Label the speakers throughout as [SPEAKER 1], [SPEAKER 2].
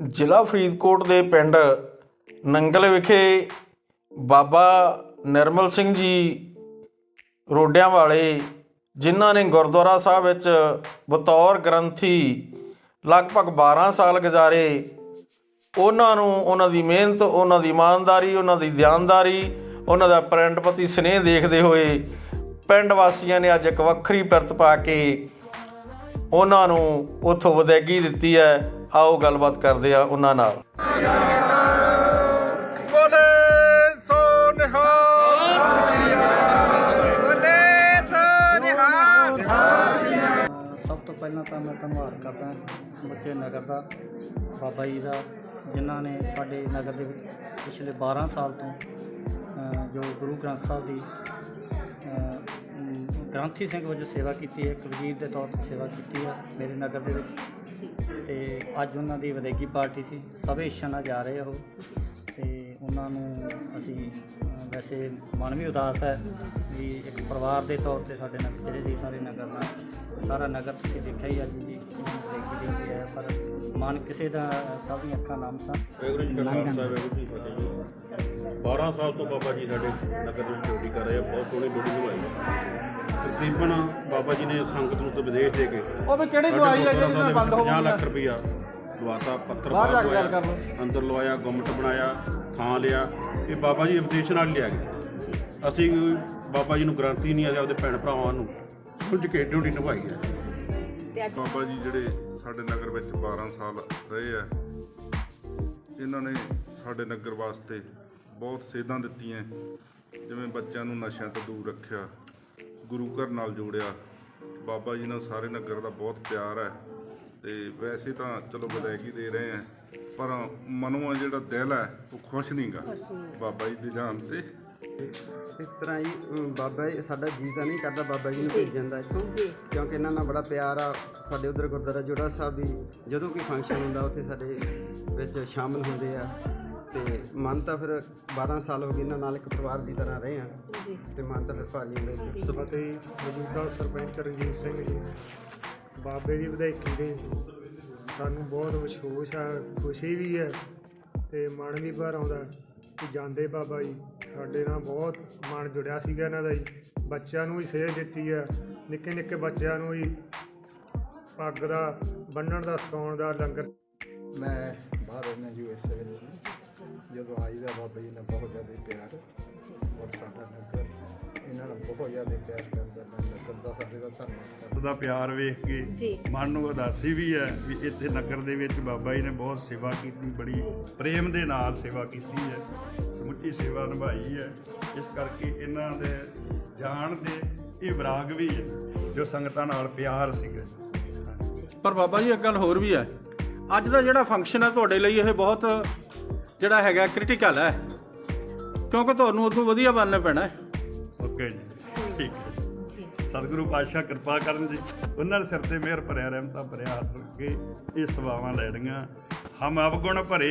[SPEAKER 1] ਜ਼ਿਲ੍ਹਾ ਫਰੀਦਕੋਟ ਦੇ ਪਿੰਡ ਨੰਗਲ ਵਿਖੇ ਬਾਬਾ ਨਿਰਮਲ ਸਿੰਘ ਜੀ ਰੋਡਿਆਂ ਵਾਲੇ, ਜਿਨ੍ਹਾਂ ਨੇ ਗੁਰਦੁਆਰਾ ਸਾਹਿਬ ਵਿੱਚ ਬਤੌਰ ਗ੍ਰੰਥੀ ਲਗਭਗ 12 ਸਾਲ ਗੁਜ਼ਾਰੇ, ਉਹਨਾਂ ਨੂੰ ਉਹਨਾਂ ਦੀ ਮਿਹਨਤ, ਉਹਨਾਂ ਦੀ ਇਮਾਨਦਾਰੀ, ਉਹਨਾਂ ਦੀ ਦਿਆਨਦਾਰੀ, ਉਹਨਾਂ ਦਾ ਪ੍ਰੰਡਪਤੀ ਪ੍ਰਤੀ ਸਨੇਹ ਦੇਖਦੇ ਹੋਏ ਪਿੰਡ ਵਾਸੀਆਂ ਨੇ ਅੱਜ ਇੱਕ ਵੱਖਰੀ ਪਿਰਤ ਪਾ ਕੇ ਉਹਨਾਂ ਨੂੰ ਉੱਥੋਂ ਵਿਦਾਇਗੀ ਦਿੱਤੀ ਹੈ। ਆਓ ਗੱਲਬਾਤ ਕਰਦੇ ਆ ਉਹਨਾਂ ਨਾਲ।
[SPEAKER 2] ਬੋਲੇ ਸੋ ਨਿਹਾਲ।
[SPEAKER 3] ਬੋਲੇ ਸੋ ਨਿਹਾਲ।
[SPEAKER 4] ਸਭ ਤੋਂ ਪਹਿਲਾਂ ਤਾਂ ਮੈਂ ਧੰਨਵਾਦ ਕਰਦਾ ਸਮੁੱਚੇ ਨਗਰ ਦਾ ਬਾਬਾ ਜੀ ਦਾ ਜਿਨ੍ਹਾਂ ਨੇ ਸਾਡੇ ਨਗਰ ਦੇ ਪਿਛਲੇ 12 ਸਾਲ ਤੋਂ ਜੋ ਗੁਰੂ ਗ੍ਰੰਥ ਸਾਹਿਬ ਦੀ ਗ੍ਰੰਥੀ ਸਿੰਘ ਵਜੋਂ ਸੇਵਾ ਕੀਤੀ ਹੈ ਕੁਲਜੀਤ ਦੇ ਤੌਰ ਤੇ ਸੇਵਾ ਕੀਤੀ ਹੈ ਮੇਰੇ ਨਗਰ ਦੇ ਵਿੱਚ। ਤੇ ਅੱਜ ਉਹਨਾਂ ਦੀ ਵਿਦਾਇਗੀ ਪਾਰਟੀ ਸੀ ਸਭੇ ਇੱਛਾ ਨਾਲ ਜਾ ਰਹੇ ਉਹ। ਤੇ ਉਹਨਾਂ ਨੂੰ ਅਸੀਂ ਅ, ਵੈਸੇ ਮਨ ਵੀ ਉਦਾਸ ਹੈ ਵੀ ਇੱਕ ਪਰਿਵਾਰ ਦੇ ਤੌਰ ਤੇ ਸਾਡੇ ਨਾਲ ਜਿਹੜੇ ਸੀ ਸਾਰੇ ਨਗਰ ਨਾਲ ਸਾਰਾ ਨਗਰ ਤੁਸੀਂ ਦੇਖਿਆ ਹੀ ਅੱਜ ਜੀ ਵਿਦਾਇਗੀ ਦੇ ਕੇ ਆਇਆ ਪਰ ਮਨ ਕਿਸੇ ਦਾ ਸਭ ਦੀਆਂ ਅੱਖਾਂ ਨਾਮ ਸਨ
[SPEAKER 2] ਵਾਹਿਗੁਰੂ ਜੀ ਕਾ ਖਾਲਸਾ ਵਾਹਿਗੁਰੂ ਜੀ ਕੀ ਫਤਿਹ ਜੀ। 12 ਸਾਲ ਤੋਂ ਬਾਬਾ ਜੀ ਸਾਡੇ ਨਗਰ ਦੇ ਵਿੱਚ ਡਿਊਟੀ ਕਰ ਰਹੇ ਆ ਬਹੁਤ ਸੋਹਣੀ ਡਿਊਟੀ ਨਿਭਾਈ। ਤਕਰੀਬਨ ਬਾਬਾ ਜੀ ਨੇ ਸੰਗਤ ਨੂੰ ਤੇ ਵਿਦੇਸ਼ ਦੇ ਕੇ
[SPEAKER 3] ਉਹ ਵੀ ਕਿਹੜੀ ਦਵਾਈ ਹੈ ਜਿਹੜੀ
[SPEAKER 2] ਸਾਹਿਬ
[SPEAKER 3] ਬੰਦ ਹੋ
[SPEAKER 2] ਵਿੱਚ 50
[SPEAKER 3] ਗਈ
[SPEAKER 2] ਲੱਖ ਰੁਪਈਆ ਲਵਾਤਾ ਪੱਤਰ
[SPEAKER 3] ਬਾਹਰ ਜਾ ਕੇ ਗੱਲ ਕਰ
[SPEAKER 2] ਲਵਾਇਆ, ਅੰਦਰ ਲਵਾਇਆ ਗੁੰਮਟ ਬਣਾਇਆ ਥਾਂ ਲਿਆ। ਇਹ ਬਾਬਾ ਜੀ ਉਪਦੇਸ਼ ਨਾਲ ਲਿਆ ਗਏ ਅਸੀਂ ਬਾਬਾ ਜੀ ਨੂੰ ਗਰੰਟੀ ਨਹੀਂ ਆ ਉਹਦੇ ਭੈਣ ਭਰਾਵਾਂ ਨੂੰ। ਸੁਲਝ ਕੇ ਡਿਊਟੀ ਨਿਭਾਈ ਹੈ।
[SPEAKER 5] ਬਾਬਾ ਜੀ ਜਿਹੜੇ ਸਾਡੇ ਨਗਰ ਵਿੱਚ 12 ਸਾਲ ਰਹੇ ਆ ਇਹਨਾਂ ਨੇ ਸਾਡੇ ਨਗਰ ਵਾਸਤੇ ਬਹੁਤ ਸੇਧਾਂ ਦਿੱਤੀਆਂ। ਜਿਵੇਂ ਬੱਚਿਆਂ ਨੂੰ ਨਸ਼ਿਆਂ ਤੋਂ ਦੂਰ ਰੱਖਿਆ ਗੁਰੂ ਘਰ ਨਾਲ ਜੋੜਿਆ। ਬਾਬਾ ਜੀ ਨਾਲ ਸਾਰੇ ਨਗਰ ਦਾ ਬਹੁਤ ਪਿਆਰ ਹੈ। ਤੇ ਵੈਸੇ ਤਾਂ ਚਲੋ ਵਿਦਾਇਗੀ ਦੇ ਰਹੇ ਆ ਪਰ ਮਨੋਂ ਜਿਹੜਾ ਦਿਲ ਹੈ ਉਹ ਖੁਸ਼ ਨਹੀਂਗਾ ਬਾਬਾ ਜੀ ਦੇ ਜਾਣ ਤੇ।
[SPEAKER 6] ਇਸ ਤਰ੍ਹਾਂ ਹੀ ਅਮ, ਬਾਬਾ ਜੀ ਸਾਡਾ ਜੀ ਤਾਂ ਨਹੀਂ ਕਰਦਾ ਬਾਬਾ ਜੀ ਨੂੰ ਭੇਜਣ ਦਾ ਇੱਥੋਂ। ਕਿਉਂਕਿ ਇਹਨਾਂ ਨਾਲ ਬੜਾ ਪਿਆਰ ਆ ਸਾਡੇ ਉਧਰ ਗੁਰਦੁਆਰਾ ਜੋੜਾ ਸਾਹਿਬ ਵੀ ਜਦੋਂ ਕੋਈ ਫੰਕਸ਼ਨ ਹੁੰਦਾ ਉੱਥੇ ਸਾਡੇ ਵਿੱਚ ਸ਼ਾਮਲ ਹੁੰਦੇ ਆ। ਤੇ ਮਨ ਤਾਂ ਫਿਰ 12 ਸਾਲ ਹੋ ਗਏ ਇਹਨਾਂ ਨਾਲ ਇੱਕ ਪਰਿਵਾਰ ਦੀ ਤਰ੍ਹਾਂ ਰਹੇ ਆ ਤੇ ਮਨ ਤਾਂ ਫਿਰ ਭਾਰੀ ਹੁੰਦਾ ਆ।
[SPEAKER 7] ਅਤੇ ਮੌਜੂਦਾ ਸਰਪੰਚ ਰਣਜੀਤ ਸਿੰਘ ਜੀ ਬਾਬੇ ਦੀ ਵਧਾਈਕੀ ਦੇ ਸਾਨੂੰ ਬਹੁਤ ਮਸ਼ਹੂਰ ਆ ਖੁਸ਼ੀ ਵੀ ਹੈ ਤੇ ਮਨ ਵੀ ਭਰ ਆਉਂਦਾ ਕਿ ਜਾਂਦੇ ਬਾਬਾ ਜੀ। ਸਾਡੇ ਨਾਲ ਬਹੁਤ ਮਨ ਜੁੜਿਆ ਸੀਗਾ ਇਹਨਾਂ ਦਾ ਜੀ। ਬੱਚਿਆਂ ਨੂੰ ਵੀ ਸੇਧ ਦਿੱਤੀ ਹੈ ਨਿੱਕੇ ਨਿੱਕੇ ਬੱਚਿਆਂ ਨੂੰ ਵੀ ਪੱਗ ਦਾ ਬੰਨਣ ਦਾ ਸਿਖਾਉਣ ਦਾ ਲੰਗਰ
[SPEAKER 8] ਮੈਂ ਬਾਹਰ ਰਹਿਣਾ ਯੂ ਐਸ ਏ ਵਿੱਚ ਜਦੋਂ ਆਈਦਾ ਬਾਬਾ ਜੀ ਨਾਲ ਬਹੁਤ ਜ਼ਿਆਦਾ ਪਿਆਰ ਔਰ ਸਾਡਾ ਨਗਰ ਇਹਨਾਂ ਨਾਲ ਬਹੁਤ ਜ਼ਿਆਦਾ ਪਿਆਰ ਕਰਦਾ ਮੈਂ ਨਗਰ ਦਾ ਸਾਡੇ ਦਾ ਧੰਨਵਾਦ
[SPEAKER 2] ਦਾ ਪਿਆਰ ਵੇਖ ਕੇ ਮਨ ਨੂੰ ਉਦਾਸੀ ਵੀ ਹੈ ਵੀ ਇੱਥੇ ਨਗਰ ਦੇ ਵਿੱਚ ਬਾਬਾ ਜੀ ਨੇ ਬਹੁਤ ਸੇਵਾ ਕੀਤੀ ਬੜੀ ਪ੍ਰੇਮ ਦੇ ਨਾਲ ਸੇਵਾ ਕੀਤੀ ਹੈ ਸਮੁੱਚੀ ਸੇਵਾ ਨਿਭਾਈ ਹੈ। ਇਸ ਕਰਕੇ ਇਹਨਾਂ ਦੇ ਜਾਣ ਦੇ ਇਹ ਵਿਰਾਗ ਵੀ ਹੈ ਜੋ ਸੰਗਤਾਂ ਨਾਲ ਪਿਆਰ ਸੀਗਾ।
[SPEAKER 1] ਪਰ ਬਾਬਾ ਜੀ ਇੱਕ ਗੱਲ ਹੋਰ ਵੀ ਹੈ। ਅੱਜ ਦਾ ਜਿਹੜਾ ਫੰਕਸ਼ਨ ਹੈ ਤੁਹਾਡੇ ਲਈ ਇਹ ਬਹੁਤ ਜਿਹੜਾ ਹੈਗਾ ਕ੍ਰਿਟੀਕਲ ਹੈ। ਕਿਉਂਕਿ ਤੁਹਾਨੂੰ ਉਦੋਂ ਵਧੀਆ ਬਣਨਾ ਪੈਣਾ ਹੈ।
[SPEAKER 2] ਓਕੇ ਜੀ ਠੀਕ ਹੈ। ਸਤਿਗੁਰੂ ਪਾਤਸ਼ਾਹ ਕਿਰਪਾ ਕਰਨ ਜੀ। ਉਹਨਾਂ ਦੇ ਸਿਰ ਤੇ ਮਿਹਰ ਭਰਿਆ ਰਹਿਮਤਾਂ ਭਰਿਆ ਹੱਥ ਰੱਖ ਕੇ ਇਹ ਸੇਵਾਵਾਂ ਲੈਣੀਆਂ ਹਮ ਅਵਗੁਣ ਭਰੇ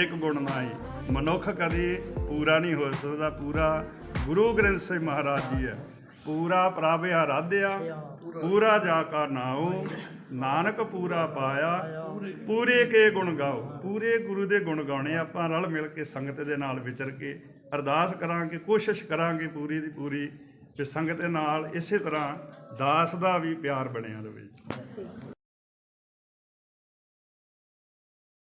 [SPEAKER 2] ਏਕ ਗੁਣ ਨਾਹੀ। ਮਨੁੱਖ ਕਦੇ ਪੂਰਾ ਨਹੀਂ ਹੋ ਸਕਦਾ ਪੂਰਾ ਗੁਰੂ ਗ੍ਰੰਥ ਸਾਹਿਬ ਮਹਾਰਾਜ ਜੀ ਹੈ। ਪੂਰਾ ਪ੍ਰਭ ਆਰਾਧਿਆ ਪੂਰਾ ਜਾ ਕਾ ਨਾਉ, ਨਾਨਕ ਪੂਰਾ ਪਾਇਆ, ਪੂਰੇ ਕੇ ਗੁਣ ਗਾਓ, ਪੂਰੇ ਗੁਰੂ ਦੇ ਗੁਣ ਗਾਉਣੇ, ਆਪਾਂ ਰਲ ਮਿਲ ਕੇ ਸੰਗਤ ਦੇ ਨਾਲ ਵਿਚਰ ਕੇ ਅਰਦਾਸ ਕਰਾਂਗੇ, ਕੋਸ਼ਿਸ਼ ਕਰਾਂਗੇ ਪੂਰੀ ਦੀ ਪੂਰੀ ਕਿ ਸੰਗਤ ਦੇ ਨਾਲ ਇਸੇ ਤਰ੍ਹਾਂ ਦਾਸ ਦਾ ਵੀ ਪਿਆਰ ਬਣਿਆ ਰਹੇ